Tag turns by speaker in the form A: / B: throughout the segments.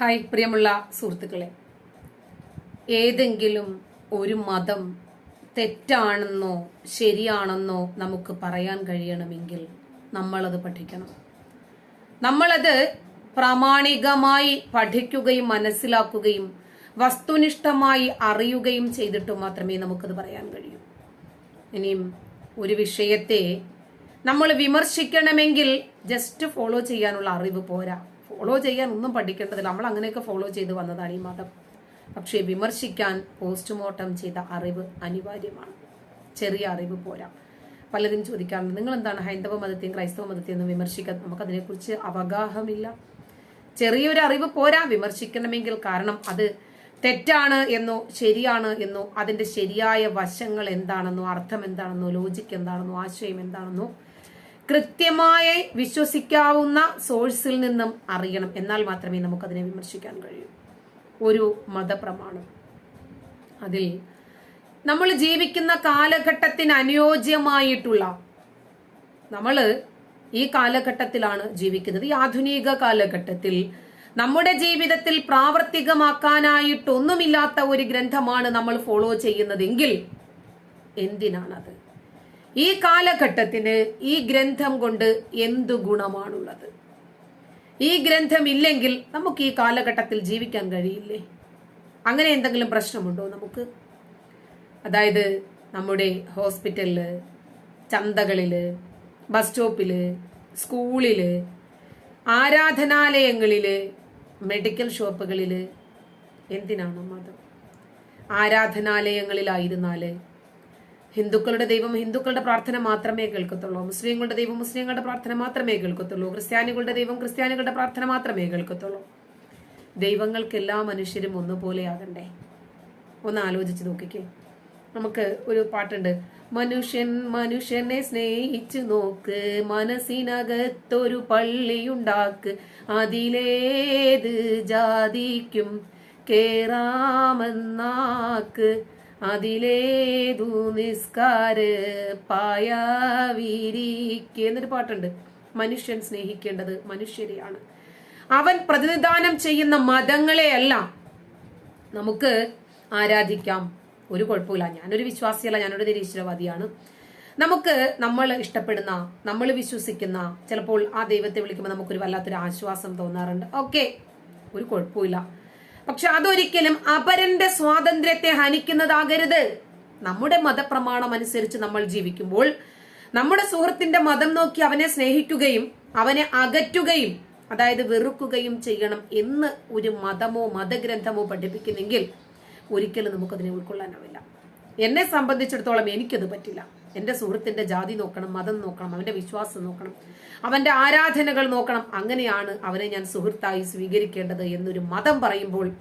A: Hi പ്രിയമുള്ള സുഹൃത്തുക്കളെ. ഏതെങ്കിലും ഒരു മതം തെറ്റാണെന്നോ ശരിയാണെന്നോ നമുക്ക് പറയാൻ കഴിയണമെങ്കിൽ നമ്മളത് പഠിക്കണം. നമ്മളത് പ്രാമാണികമായി പഠിക്കുകയും മനസ്സിലാക്കുകയും വസ്തുനിഷ്ഠമായി അറിയുകയും ചെയ്തിട്ട് മാത്രമേ നമുക്കത് പറയാൻ കഴിയൂ. ഇനിയും ഒരു വിഷയത്തെ നമ്മൾ വിമർശിക്കണമെങ്കിൽ ജസ്റ്റ് ഫോളോ ചെയ്യാനുള്ള അറിവ് പോരാ. ഫോളോ ചെയ്യാൻ ഒന്നും പഠിക്കേണ്ടതില്ല. നമ്മൾ അങ്ങനെയൊക്കെ ഫോളോ ചെയ്ത് വന്നതാണ് ഈ മതം. പക്ഷേ വിമർശിക്കാൻ പോസ്റ്റ്മോർട്ടം ചെയ്ത അറിവ് അനിവാര്യമാണ്. ചെറിയ അറിവ് പോരാ. പലരും ചോദിക്കാറുണ്ട് നിങ്ങൾ എന്താണ് ഹൈന്ദവ മതത്തെയും ക്രൈസ്തവ മതത്തെയും ഒന്നും വിമർശിക്കാൻ നമുക്കതിനെക്കുറിച്ച് അവഗാഹമില്ല. ചെറിയൊരു അറിവ് പോരാ വിമർശിക്കണമെങ്കിൽ കാരണം അത് തെറ്റാണ് എന്നോ ശരിയാണ് എന്നോ അതിന്റെ ശരിയായ വശങ്ങൾ എന്താണെന്നോ അർത്ഥം എന്താണെന്നോ ലോജിക്ക് എന്താണെന്നോ ആശയം എന്താണെന്നോ കൃത്യമായി വിശ്വസിക്കാവുന്ന സോഴ്സിൽ നിന്നും അറിയണം. എന്നാൽ മാത്രമേ നമുക്കതിനെ വിമർശിക്കാൻ കഴിയൂ. ഒരു മതപ്രമാണം. അതിൽ നമ്മൾ ജീവിക്കുന്ന കാലഘട്ടത്തിന് അനുയോജ്യമായിട്ടുള്ള നമ്മൾ ഈ കാലഘട്ടത്തിലാണ് ജീവിക്കുന്നത്. ഈ ആധുനിക കാലഘട്ടത്തിൽ നമ്മുടെ ജീവിതത്തിൽ പ്രാവർത്തികമാക്കാനായിട്ടൊന്നുമില്ലാത്ത ഒരു ഗ്രന്ഥമാണ് നമ്മൾ ഫോളോ ചെയ്യുന്നതെങ്കിൽ എന്തിനാണത്? ഈ കാലഘട്ടത്തിന് ഈ ഗ്രന്ഥം കൊണ്ട് എന്തു ഗുണമാണുള്ളത്? ഈ ഗ്രന്ഥം ഇല്ലെങ്കിൽ നമുക്ക് ഈ കാലഘട്ടത്തിൽ ജീവിക്കാൻ കഴിയില്ലേ? അങ്ങനെ എന്തെങ്കിലും പ്രശ്നമുണ്ടോ നമുക്ക്? അതായത് നമ്മുടെ ഹോസ്പിറ്റലിൽ ചന്തകളിൽ ബസ് സ്റ്റോപ്പിൽ സ്കൂളിൽ ആരാധനാലയങ്ങളിൽ മെഡിക്കൽ ഷോപ്പുകളിൽ എന്തിനാണ് മതം? ആരാധനാലയങ്ങളിലായിരുന്നാൽ ഹിന്ദുക്കളുടെ ദൈവം ഹിന്ദുക്കളുടെ പ്രാർത്ഥന മാത്രമേ കേൾക്കത്തുള്ളൂ. മുസ്ലിങ്ങളുടെ ദൈവം മുസ്ലിങ്ങളുടെ പ്രാർത്ഥന മാത്രമേ കേൾക്കത്തുള്ളൂ. ക്രിസ്ത്യാനികളുടെ ദൈവം ക്രിസ്ത്യാനികളുടെ പ്രാർത്ഥന മാത്രമേ കേൾക്കത്തുള്ളൂ. ദൈവങ്ങൾക്ക് എല്ലാ മനുഷ്യരും ഒന്നുപോലെയാകണ്ടേ ഒന്ന് ആലോചിച്ച് നോക്കിക്കേ. നമുക്ക് ഒരു പാട്ടുണ്ട്. മനുഷ്യൻ മനുഷ്യനെ സ്നേഹിച്ചു നോക്ക് മനസ്സിനകത്തൊരു പള്ളിയുണ്ടാക്ക് അതിലേത് ജാതിക്കും കേറാമെന്നാക്ക്. അതിലേതു നിസ്കാര് പായാവിരിക്ക് എന്നൊരു പാട്ടുണ്ട്. മനുഷ്യൻ സ്നേഹിക്കേണ്ടത് മനുഷ്യരെയാണ്. അവൻ പ്രതിനിധാനം ചെയ്യുന്ന മതങ്ങളെയല്ല. നമുക്ക് ആരാധിക്കാം. ഒരു കുഴപ്പമില്ല. ഞാനൊരു വിശ്വാസിയല്ല ഞാനൊരു നിരീശ്വരവാദിയാണ്. നമുക്ക് നമ്മൾ ഇഷ്ടപ്പെടുന്ന നമ്മൾ വിശ്വസിക്കുന്ന ചിലപ്പോൾ ആ ദൈവത്തെ വിളിക്കുമ്പോൾ നമുക്കൊരു വല്ലാത്തൊരു ആശ്വാസം തോന്നാറുണ്ട്. ഓക്കെ. ഒരു കുഴപ്പമില്ല. പക്ഷെ അതൊരിക്കലും അപരന്റെ സ്വാതന്ത്ര്യത്തെ ഹനിക്കുന്നതാകരുത്. നമ്മുടെ മതപ്രമാണം അനുസരിച്ച് നമ്മൾ ജീവിക്കുമ്പോൾ നമ്മുടെ സുഹൃത്തിന്റെ മതം നോക്കി അവനെ സ്നേഹിക്കുകയും അവനെ അകറ്റുകയും അതായത് വെറുക്കുകയും ചെയ്യണം എന്ന് ഒരു മതമോ മതഗ്രന്ഥമോ പഠിപ്പിക്കുന്നെങ്കിൽ ഒരിക്കലും നമുക്കതിനെ ഉൾക്കൊള്ളാനാവില്ല. എന്നെ സംബന്ധിച്ചിടത്തോളം എനിക്കത് പറ്റില്ല. എന്റെ സുഹൃത്തിന്റെ ജാതി നോക്കണം മതം നോക്കണം അവന്റെ വിശ്വാസം നോക്കണം അവന്റെ ആരാധനകൾ നോക്കണം. അങ്ങനെയാണ് അവനെ ഞാൻ സുഹൃത്തായി സ്വീകരിക്കേണ്ടത് എന്നൊരു മതം പറയുമ്പോൾ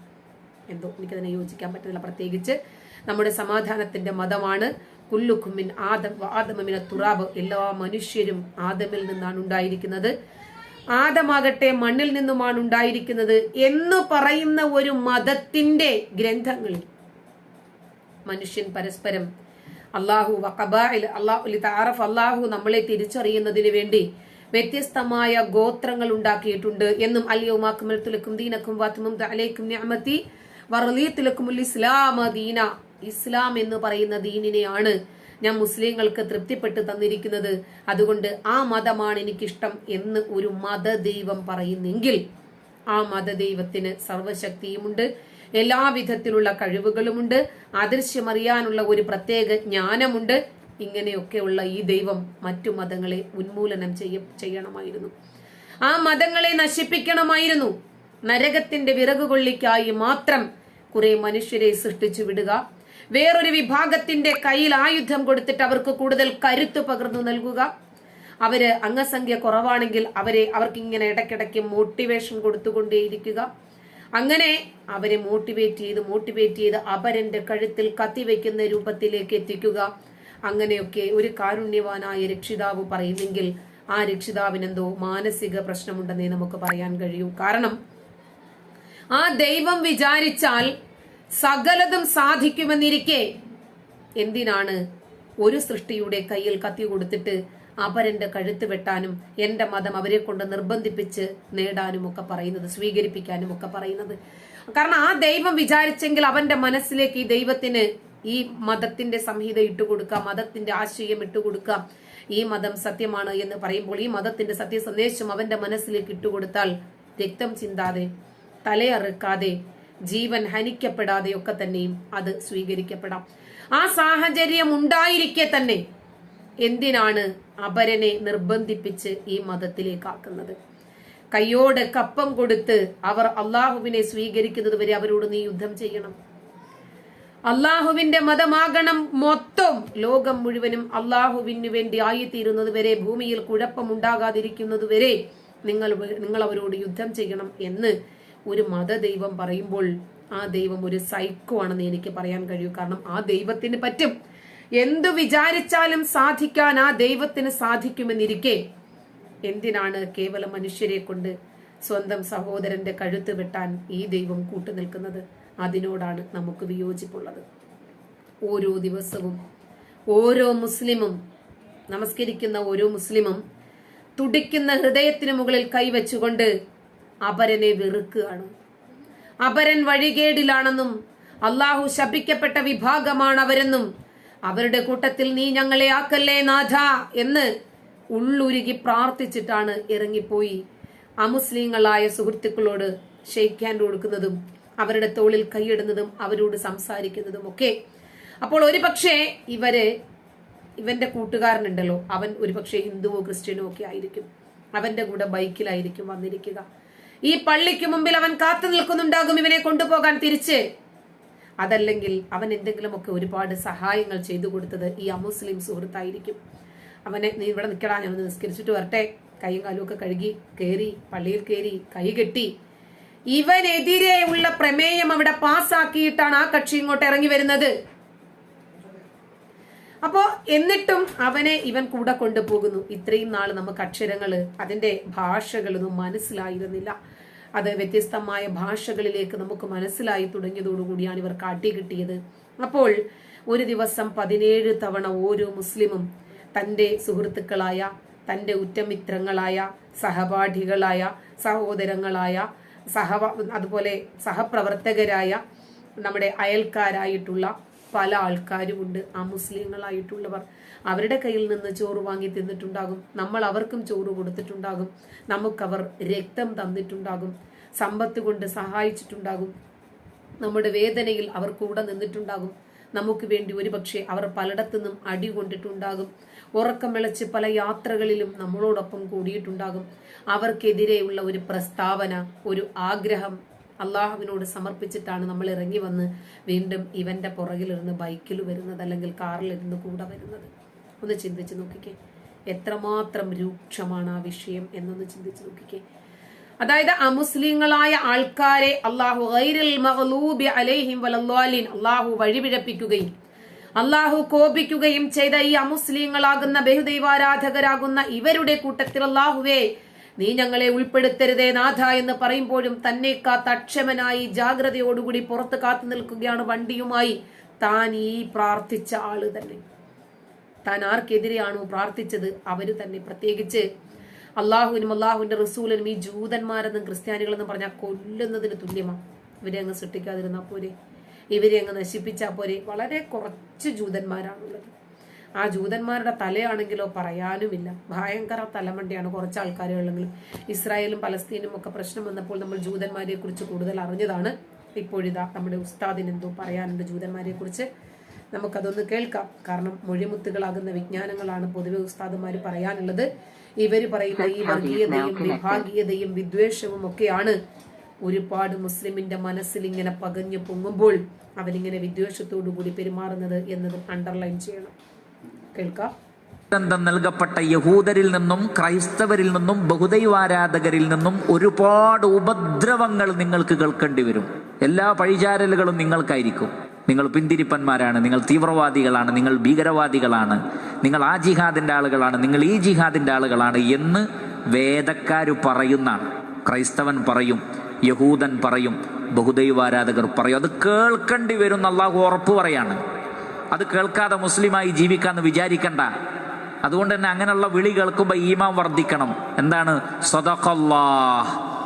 A: എന്തോ എനിക്കതിനെ യോജിക്കാൻ പറ്റുന്നില്ല. പ്രത്യേകിച്ച് നമ്മുടെ സമാധാനത്തിന്റെ മതമാണ് കുല്ലുഖുമിൻ ആദം ആദമിന തുറാബ്. എല്ലാ മനുഷ്യരും ആദമിൽ നിന്നാണ് ഉണ്ടായിരിക്കുന്നത്. ആദമാകട്ടെ മണ്ണിൽ നിന്നുമാണ് ഉണ്ടായിരിക്കുന്നത് എന്ന് പറയുന്ന ഒരു മതത്തിന്റെ ഗ്രന്ഥങ്ങളിൽ മനുഷ്യൻ പരസ്പരം അള്ളാഹു വഖബായിൽ അള്ളാഹു താറഫ് അള്ളാഹു നമ്മളെ തിരിച്ചറിയുന്നതിന് വേണ്ടി വ്യത്യസ്തമായ ഗോത്രങ്ങൾ ഉണ്ടാക്കിയിട്ടുണ്ട് എന്നും അല്യവുമാക്കുമലത്തുലക്കും ദീനക്കും വാത്തുമും അലൈക്കും ഞാമത്തി വറലീത്തുലക്കും ഇസ്ലാമ ദീന. ഇസ്ലാം എന്ന് പറയുന്ന ദീനിനെയാണ് ഞാൻ മുസ്ലിങ്ങൾക്ക് തൃപ്തിപ്പെട്ട് തന്നിരിക്കുന്നത്. അതുകൊണ്ട് ആ മതമാണ് എനിക്കിഷ്ടം എന്ന് ഒരു മതദൈവം പറയുന്നെങ്കിൽ ആ മതദൈവത്തിന് സർവശക്തിയുമുണ്ട്. എല്ലാവിധത്തിലുള്ള കഴിവുകളുമുണ്ട്. അദൃശ്യമറിയാനുള്ള ഒരു പ്രത്യേക ജ്ഞാനമുണ്ട്. ഇങ്ങനെയൊക്കെയുള്ള ഈ ദൈവം മറ്റു മതങ്ങളെ ഉന്മൂലനം ചെയ്യ ചെയ്യണമായിരുന്നു. ആ മതങ്ങളെ നശിപ്പിക്കണമായിരുന്നു. നരകത്തിന്റെ വിറകുകൊള്ളിക്കായി മാത്രം കുറെ മനുഷ്യരെ സൃഷ്ടിച്ചു വിടുക. വേറൊരു വിഭാഗത്തിന്റെ കയ്യിൽ ആയുധം കൊടുത്തിട്ട് അവർക്ക് കൂടുതൽ കരുത്ത് പകർന്നു നൽകുക. അവർ അംഗസംഖ്യ കുറവാണെങ്കിൽ അവരെ അവർക്ക് ഇങ്ങനെ ഇടയ്ക്കിടയ്ക്ക് മോട്ടിവേഷൻ കൊടുത്തുകൊണ്ടേയിരിക്കുക. അങ്ങനെ അവരെ മോട്ടിവേറ്റ് ചെയ്ത് മോട്ടിവേറ്റ് ചെയ്ത് അപരന്റെ കഴുത്തിൽ കത്തിവെക്കുന്ന രൂപത്തിലേക്ക് എത്തിക്കുക. അങ്ങനെയൊക്കെ ഒരു കാരുണ്യവാനായ രക്ഷിതാവ് പറയുന്നെങ്കിൽ ആ രക്ഷിതാവിനെന്തോ മാനസിക പ്രശ്നമുണ്ടെന്നേ നമുക്ക് പറയാൻ കഴിയൂ. കാരണം ആ ദൈവം വിചാരിച്ചാൽ സകലതും സാധിക്കുമെന്നിരിക്കെ എന്തിനാണ് ഒരു സൃഷ്ടിയുടെ കയ്യിൽ കത്തി കൊടുത്തിട്ട് അപരന്റെ കഴുത്ത് വെട്ടാനും എന്റെ മതം അവരെ കൊണ്ട് നിർബന്ധിപ്പിച്ച് നേടാനും ഒക്കെ പറയുന്നത് സ്വീകരിപ്പിക്കാനും ഒക്കെ പറയുന്നത്. കാരണം ആ ദൈവം വിചാരിച്ചെങ്കിൽ അവന്റെ മനസ്സിലേക്ക് ഈ ദൈവത്തിന് ഈ മതത്തിന്റെ സംഹിത ഇട്ടുകൊടുക്കാം മതത്തിന്റെ ആശയം ഇട്ടുകൊടുക്കാം ഈ മതം സത്യമാണ് എന്ന് പറയുമ്പോൾ ഈ മതത്തിന്റെ സത്യസന്ദേശം അവന്റെ മനസ്സിലേക്ക് ഇട്ടുകൊടുത്താൽ രക്തം ചിന്താതെ തലയറുക്കാതെ ജീവൻ ഹനിക്കപ്പെടാതെ ഒക്കെ തന്നെയും അത് സ്വീകരിക്കപ്പെടാം. ആ സാഹചര്യം ഉണ്ടായിരിക്കെ തന്നെ എന്തിനാണ് അപരനെ നിർബന്ധിപ്പിച്ച് ഈ മതത്തിലേക്കാക്കുന്നത് കയ്യോട് കപ്പം കൊടുത്ത് അവർ അള്ളാഹുവിനെ സ്വീകരിക്കുന്നത് വരെ അവരോട് നീ യുദ്ധം ചെയ്യണം. അള്ളാഹുവിന്റെ മതമാകണം മൊത്തം ലോകം മുഴുവനും അള്ളാഹുവിന് വേണ്ടി ആയിത്തീരുന്നത് വരെ ഭൂമിയിൽ കുഴപ്പമുണ്ടാകാതിരിക്കുന്നത് വരെ നിങ്ങൾ നിങ്ങൾ അവരോട് യുദ്ധം ചെയ്യണം എന്ന് ഒരു മതദൈവം പറയുമ്പോൾ ആ ദൈവം ഒരു സൈക്കോ ആണെന്ന് എനിക്ക് പറയാൻ കഴിയൂ. കാരണം ആ ദൈവത്തിന് പറ്റും. എന്തു വിചാരിച്ചാലും സാധിക്കാൻ ആ ദൈവത്തിന് സാധിക്കുമെന്നിരിക്കെ എന്തിനാണ് കേവല മനുഷ്യരെ കൊണ്ട് സ്വന്തം സഹോദരന്റെ കഴുത്ത് വെട്ടാൻ ഈ ദൈവം കൂട്ടുനിൽക്കുന്നത് അതിനോടാണ് നമുക്ക് വിയോജിപ്പുള്ളത്. ഓരോ ദിവസവും ഓരോ മുസ്ലിമും നമസ്കരിക്കുന്ന ഓരോ മുസ്ലിമും തുടിക്കുന്ന ഹൃദയത്തിന് മുകളിൽ കൈവച്ചുകൊണ്ട് അപരനെ വെറുക്കുകയാണ്. അപരൻ വഴികേടിലാണെന്നും അള്ളാഹു ശപിക്കപ്പെട്ട വിഭാഗമാണ് അവരെന്നും അവരുടെ കൂട്ടത്തിൽ നീ ഞങ്ങളെ ആക്കല്ലേ നാഥ? എന്ന് ഉള്ളുരുകി പ്രാർത്ഥിച്ചിട്ടാണ് ഇറങ്ങിപ്പോയി. അമുസ്ലിങ്ങളായ സുഹൃത്തുക്കളോട് ഷെയ്ക്ക് കൊടുക്കുന്നതും അവരുടെ തോളിൽ കൈയിടുന്നതും അവരോട് സംസാരിക്കുന്നതും ഒക്കെ അപ്പോൾ ഒരുപക്ഷെ ഇവർ ഇവന്റെ കൂട്ടുകാരനുണ്ടല്ലോ അവൻ ഒരുപക്ഷെ ഹിന്ദുവോ ക്രിസ്ത്യനോ ഒക്കെ ആയിരിക്കും. അവന്റെ കൂടെ ബൈക്കിലായിരിക്കും വന്നിരിക്കുക. ഈ പള്ളിക്ക് മുമ്പിൽ അവൻ കാത്തു നിൽക്കുന്നുണ്ടാകും ഇവനെ കൊണ്ടുപോകാൻ തിരിച്ച്. അതല്ലെങ്കിൽ അവൻ എന്തെങ്കിലുമൊക്കെ ഒരുപാട് സഹായങ്ങൾ ചെയ്തു കൊടുത്തത് ഈ അമുസ്ലിം സുഹൃത്തായിരിക്കും. അവനെ നീ ഇവിടെ നിൽക്കടാ ഞാൻ ഒന്ന് നിസ്കരിച്ചിട്ട് വരട്ടെ. കൈയും കാലും ഒക്കെ കഴുകി കയറി പള്ളിയിൽ കയറി കൈ കെട്ടി. ഇവനെതിരെ ഉള്ള പ്രമേയം അവിടെ പാസ്സാക്കിയിട്ടാണ് ആ കക്ഷി ഇങ്ങോട്ട് ഇറങ്ങി വരുന്നത്. അപ്പോ എന്നിട്ടും അവനെ ഇവൻ കൂടെ കൊണ്ടുപോകുന്നു. ഇത്രയും നാൾ നമുക്ക് അക്ഷരങ്ങൾ അതിന്റെ ഭാഷകളൊന്നും മനസ്സിലായിരുന്നില്ല. അത് വ്യത്യസ്തമായ ഭാഷകളിലേക്ക് നമുക്ക് മനസ്സിലായി തുടങ്ങിയതോടുകൂടിയാണ് ഇവർ കാട്ടിക്കിട്ടിയത് അപ്പോൾ ഒരു ദിവസം പതിനേഴ് തവണ ഓരോ മുസ്ലിമും തന്റെ സുഹൃത്തുക്കളായ തന്റെ ഉറ്റമിത്രങ്ങളായ സഹപാഠികളായ സഹോദരങ്ങളായ സഹ അതുപോലെ സഹപ്രവർത്തകരായ നമ്മുടെ അയൽക്കാരായിട്ടുള്ള പല ആൾക്കാരുമുണ്ട്. ആ മുസ്ലിങ്ങളായിട്ടുള്ളവർ അവരുടെ കയ്യിൽ നിന്ന് ചോറ് വാങ്ങി തിന്നിട്ടുണ്ടാകും. നമ്മൾ അവർക്കും ചോറ് കൊടുത്തിട്ടുണ്ടാകും. നമുക്കവർ രക്തം തന്നിട്ടുണ്ടാകും. സമ്പത്ത് കൊണ്ട് സഹായിച്ചിട്ടുണ്ടാകും. നമ്മുടെ വേദനയിൽ അവർ കൂടെ നിന്നിട്ടുണ്ടാകും. നമുക്ക് വേണ്ടി ഒരുപക്ഷെ അവർ പലയിടത്തുനിന്നും അടി കൊണ്ടിട്ടുണ്ടാകും. ഉറക്കം വിളച്ച് പല യാത്രകളിലും നമ്മളോടൊപ്പം കൂടിയിട്ടുണ്ടാകും. അവർക്കെതിരെയുള്ള ഒരു പ്രസ്താവന ഒരു ആഗ്രഹം അള്ളാഹുവിനോട് സമർപ്പിച്ചിട്ടാണ് നമ്മൾ ഇറങ്ങി വന്ന് വീണ്ടും ഇവന്റെ പുറകിലിരുന്ന് ബൈക്കിൽ വരുന്നത് അല്ലെങ്കിൽ കാറിലിരുന്ന് കൂടെ വരുന്നത്. ഒന്ന് ചിന്തിച്ച് നോക്കിക്കേ. എത്രമാത്രം രൂക്ഷമാണ് ആ വിഷയം എന്നൊന്ന് ചിന്തിച്ചു നോക്കിക്കേ. അതായത് അമുസ്ലിങ്ങളായ ആൾക്കാരെ അള്ളാഹു അലൈഹിം വലല്ലാലിൻ അള്ളാഹു വഴിപിഴപ്പിക്കുകയും അള്ളാഹു കോപിക്കുകയും ചെയ്ത ഈ അമുസ്ലിങ്ങളാകുന്ന ബഹുദൈവാരാധകരാകുന്ന ഇവരുടെ കൂട്ടത്തിൽ അള്ളാഹുവേ നീ ഞങ്ങളെ ഉൾപ്പെടുത്തരുതേ നാഥ എന്ന് പറയുമ്പോഴും തന്നെ കാത്ത ജാഗ്രതയോടുകൂടി പുറത്ത് കാത്തു നിൽക്കുകയാണ് വണ്ടിയുമായി. താൻ ഈ പ്രാർത്ഥിച്ച ആൾ തന്നെ. താൻ ആർക്കെതിരെയാണോ പ്രാർത്ഥിച്ചത്? അവർ തന്നെ. പ്രത്യേകിച്ച് അള്ളാഹുവിനും അള്ളാഹുവിന്റെ റസൂലിനും ഈ ജൂതന്മാരെന്നും ക്രിസ്ത്യാനികളെന്നും പറഞ്ഞാൽ കൊല്ലുന്നതിന് തുല്യമാണ് ഇവരെ അങ്ങ് സൃഷ്ടിക്കാതിരുന്നാൽ പോരെ. ഇവരെ അങ്ങ് നശിപ്പിച്ചാൽ പോരെ. വളരെ കുറച്ച് ജൂതന്മാരാണുള്ളത്. ആ ജൂതന്മാരുടെ തലയാണെങ്കിലോ പറയാനുമില്ല. ഭയങ്കര തലമണ്ടിയാണ് കുറച്ച് ആൾക്കാരുള്ളെങ്കിലും ഇസ്രായേലും പലസ്തീനും ഒക്കെ പ്രശ്നം വന്നപ്പോൾ നമ്മൾ ജൂതന്മാരെ കുറിച്ച് കൂടുതൽ അറിഞ്ഞതാണ്. ഇപ്പോഴിതാ നമ്മുടെ ഉസ്താദിന് എന്തോ പറയാനുണ്ട് ജൂതന്മാരെ കുറിച്ച് നമുക്കതൊന്ന് കേൾക്കാം. കാരണം മൊഴിമുത്തുകളാകുന്ന വിജ്ഞാനങ്ങളാണ് പൊതുവെ ഉസ്താദുമാർ പറയാനുള്ളത്. ഇവർ പറയുന്ന ഈ വർഗീയതയും വിഭാഗീയതയും വിദ്വേഷവും ഒക്കെയാണ്. ഒരുപാട് മുസ്ലിമിന്റെ മനസ്സിൽ ഇങ്ങനെ പകഞ്ഞു പൊങ്ങുമ്പോൾ അവരിങ്ങനെ വിദ്വേഷത്തോടു കൂടി പെരുമാറുന്നത് എന്നതും അണ്ടർലൈൻ ചെയ്യണം. കേൾക്കാം.
B: നൽകപ്പെട്ട യഹൂദരിൽ നിന്നും ക്രൈസ്തവരിൽ നിന്നും ബഹുദൈവാരാധകരിൽ നിന്നും ഒരുപാട് ഉപദ്രവങ്ങൾ നിങ്ങൾക്ക് കേൾക്കേണ്ടി വരും. എല്ലാ പഴിചാരലുകളും നിങ്ങൾക്കായിരിക്കും. നിങ്ങൾ പിന്തിരിപ്പന്മാരാണ് നിങ്ങൾ തീവ്രവാദികളാണ് നിങ്ങൾ ഭീകരവാദികളാണ് നിങ്ങൾ ആ ജിഹാദിന്റെ ആളുകളാണ് നിങ്ങൾ ഈ ജിഹാദിന്റെ ആളുകളാണ് എന്ന് വേദക്കാർ പറയുന്നാണ് ക്രൈസ്തവൻ പറയും യഹൂദൻ പറയും ബഹുദൈവാരാധകർ പറയും. അത് കേൾക്കേണ്ടി വരും അള്ളാഹു ഉറപ്പ് പറയാണ്. അത് കേൾക്കാതെ മുസ്ലിമായി ജീവിക്കാന്ന് വിചാരിക്കണ്ട. അതുകൊണ്ട് തന്നെ അങ്ങനെയുള്ള വിളി കേൾക്കുമ്പോൾ ഈമാൻ വർദ്ധിക്കണം. എന്താണ്?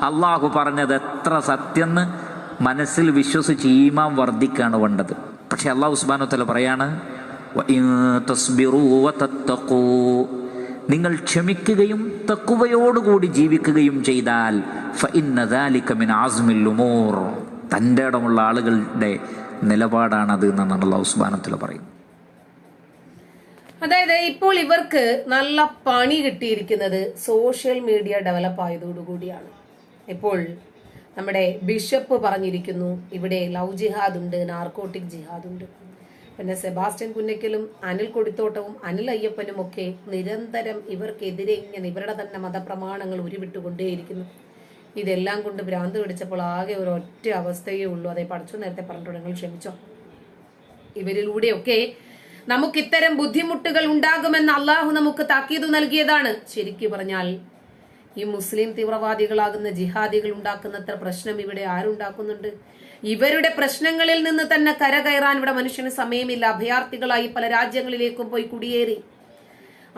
B: അള്ളാഹു പറഞ്ഞത് എത്ര സത്യം മനസ്സിൽ വിശ്വസിച്ച് ഈമാൻ വർദ്ധിക്കാണ് വേണ്ടത്. പക്ഷെ അള്ളാഹു ഉസ്മാനോത്തല പറയാണ്. നിങ്ങൾ ക്ഷമിക്കുകയും തക്കുവയോടുകൂടി ജീവിക്കുകയും ചെയ്താൽ. തന്റെ ഇടമുള്ള ആളുകളുടെ നിലപാടാണത് എന്നാണ് അള്ളാഹു സുബാനത്തിൽ പറയുന്നത്.
A: അതായത് ഇപ്പോൾ ഇവർക്ക് നല്ല പണി കിട്ടിയിരിക്കുന്നത് സോഷ്യൽ മീഡിയ ഡെവലപ്പ് ആയതോടുകൂടിയാണ് ഇപ്പോൾ നമ്മുടെ ബിഷപ്പ് പറഞ്ഞിരിക്കുന്നു ഇവിടെ ലവ് ജിഹാദ് ഉണ്ട് നാർക്കോട്ടിക് ജിഹാദ് ഉണ്ട്. പിന്നെ സെബാസ്റ്റ്യൻ പുന്നയ്ക്കലും അനിൽ കൊടിത്തോട്ടവും അനിൽ അയ്യപ്പനും ഒക്കെ നിരന്തരം ഇവർക്കെതിരെ ഇങ്ങനെ ഇവരുടെ തന്നെ മതപ്രമാണങ്ങൾ ഉരുവിട്ടുകൊണ്ടേയിരിക്കുന്നു. ഇതെല്ലാം കൊണ്ട് ഭ്രാന്ത് പിടിച്ചപ്പോൾ ആകെ ഒരു ഒറ്റ അവസ്ഥയേ ഉള്ളൂ. അതേ പഠിച്ചു നേരത്തെ പറഞ്ഞിട്ടുണ്ട് നിങ്ങൾ ക്ഷമിച്ചോ. ഇവരിലൂടെയൊക്കെ നമുക്ക് ഇത്തരം ബുദ്ധിമുട്ടുകൾ ഉണ്ടാകുമെന്ന് അള്ളാഹു നമുക്ക് താക്കീത് നൽകിയതാണ്. ശരിക്കു പറഞ്ഞാൽ ഈ മുസ്ലിം തീവ്രവാദികളാകുന്ന ജിഹാദികൾ ഉണ്ടാക്കുന്നത്ര പ്രശ്നം ഇവിടെ ആരുണ്ടാക്കുന്നുണ്ട്? ഇവരുടെ പ്രശ്നങ്ങളിൽ നിന്ന് തന്നെ കരകയറാൻ ഇവിടെ മനുഷ്യന് സമയമില്ല. അഭയാർത്ഥികളായി പല രാജ്യങ്ങളിലേക്കും പോയി കുടിയേറി.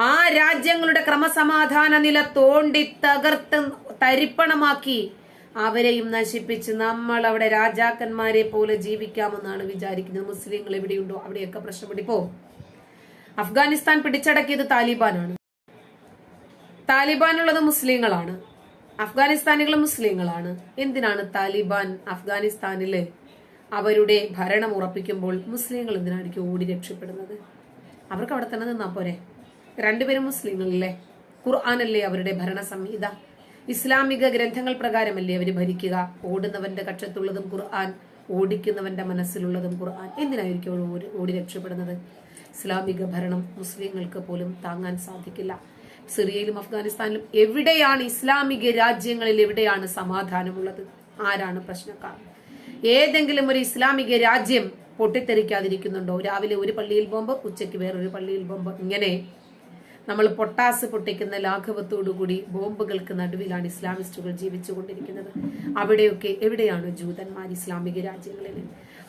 A: ആ രാജ്യങ്ങളുടെ ക്രമസമാധാന നില തോണ്ടി തകർത്ത് തരിപ്പണമാക്കി അവരെയും നശിപ്പിച്ച് നമ്മൾ അവിടെ രാജാക്കന്മാരെ പോലെ ജീവിക്കാമെന്നാണ് വിചാരിക്കുന്നത്. മുസ്ലിങ്ങൾ എവിടെയുണ്ടോ അവിടെയൊക്കെ പ്രശ്നപ്പെട്ടിപ്പോ. അഫ്ഗാനിസ്ഥാൻ പിടിച്ചടക്കിയത് താലിബാനാണ്. താലിബാനുള്ളത് മുസ്ലിങ്ങളാണ്. അഫ്ഗാനിസ്ഥാനികൾ മുസ്ലിങ്ങളാണ്. എന്തിനാണ് താലിബാൻ അഫ്ഗാനിസ്ഥാനിൽ അവരുടെ ഭരണം ഉറപ്പിക്കുമ്പോൾ മുസ്ലിങ്ങൾ എന്തിനായിരിക്കും ഓടി രക്ഷപ്പെടുന്നത്? അവർക്ക് അവിടെ തന്നെ നിന്നാ പോരെ? രണ്ടുപേരും മുസ്ലിങ്ങളല്ലേ? ഖുർആാനല്ലേ അവരുടെ ഭരണ സംഹിത ഇസ്ലാമിക ഗ്രന്ഥങ്ങൾ പ്രകാരമല്ലേ അവർ ഭരിക്കുക? ഓടുന്നവന്റെ കക്ഷത്തുള്ളതും ഖുർആൻ ഓടിക്കുന്നവന്റെ മനസ്സിലുള്ളതും ഖുർആൻ. എന്തിനായിരിക്കും അവർ ഓടി- രക്ഷപ്പെടുന്നത്? ഇസ്ലാമിക ഭരണം മുസ്ലിങ്ങൾക്ക് പോലും താങ്ങാൻ സാധിക്കില്ല. സിറിയയിലും അഫ്ഗാനിസ്ഥാനിലും എവിടെയാണ് ഇസ്ലാമിക രാജ്യങ്ങളിൽ എവിടെയാണ് സമാധാനമുള്ളത്? ആരാണ് പ്രശ്നക്കാർ? ഏതെങ്കിലും ഒരു ഇസ്ലാമിക രാജ്യം പൊട്ടിത്തെറിക്കാതിരിക്കുന്നുണ്ടോ? രാവിലെ ഒരു പള്ളിയിൽ ബോംബ് ഉച്ചയ്ക്ക് വേറൊരു പള്ളിയിൽ ബോംബ്. ഇങ്ങനെ നമ്മൾ പൊട്ടാസ് പൊട്ടിക്കുന്ന ലാഘവത്തോടുകൂടി ബോംബുകൾക്ക് നടുവിലാണ് ഇസ്ലാമിസ്റ്റുകൾ ജീവിച്ചുകൊണ്ടിരിക്കുന്നത്. അവിടെയൊക്കെ എവിടെയാണ് ജൂതന്മാർ ഇസ്ലാമിക രാജ്യങ്ങളിൽ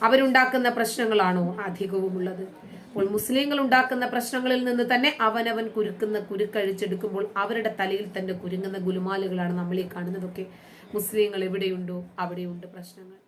A: അവരുണ്ടാക്കുന്ന പ്രശ്നങ്ങളാണോ അധികവും ഉള്ളത് അപ്പോൾ മുസ്ലിങ്ങൾ ഉണ്ടാക്കുന്ന പ്രശ്നങ്ങളിൽ നിന്ന് തന്നെ അവനവൻ കുരുക്കുന്ന കുരുക്കഴിച്ചെടുക്കുമ്പോൾ അവരുടെ തലയിൽ തന്നെ കുരുങ്ങുന്ന ഗുലുമാലുകളാണ് നമ്മൾ ഈ കാണുന്നതൊക്കെ. മുസ്ലിങ്ങൾ എവിടെയുണ്ടോ അവിടെയുണ്ട് പ്രശ്നങ്ങൾ.